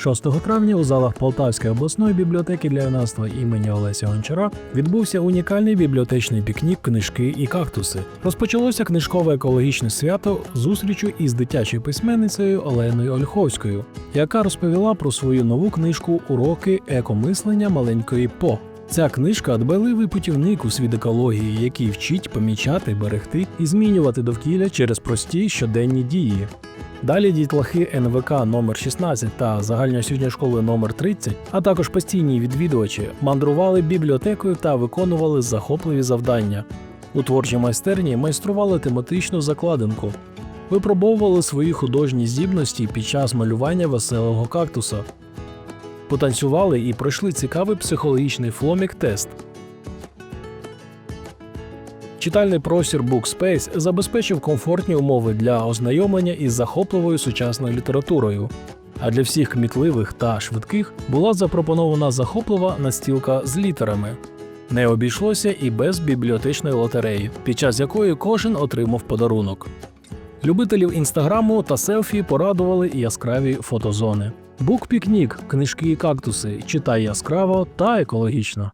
6 травня у залах Полтавської обласної бібліотеки для юнацтва імені Олеся Гончара відбувся унікальний бібліотечний пікнік книжки і кактуси. Розпочалося книжкове екологічне свято зустрічю із дитячою письменницею Оленою Ольховською, яка розповіла про свою нову книжку Уроки екомислення маленької По. Ця книжка дбайливий путівник у світ екології, який вчить помічати, берегти і змінювати довкілля через прості щоденні дії. Далі дітлахи НВК номер 16 та загальноосвітньої школи номер 30, а також постійні відвідувачі мандрували бібліотекою та виконували захопливі завдання. У творчій майстерні майстрували тематичну закладинку, випробовували свої художні здібності під час малювання веселого кактуса, потанцювали і пройшли цікавий психологічний фломік-тест. Читальний простір Bookspace забезпечив комфортні умови для ознайомлення із захопливою сучасною літературою. А для всіх кмітливих та швидких була запропонована захоплива настілка з літерами. Не обійшлося і без бібліотечної лотереї, під час якої кожен отримав подарунок. Любителів інстаграму та селфі порадували яскраві фотозони. Бук-пікнік, книжки і кактуси читай яскраво та екологічно.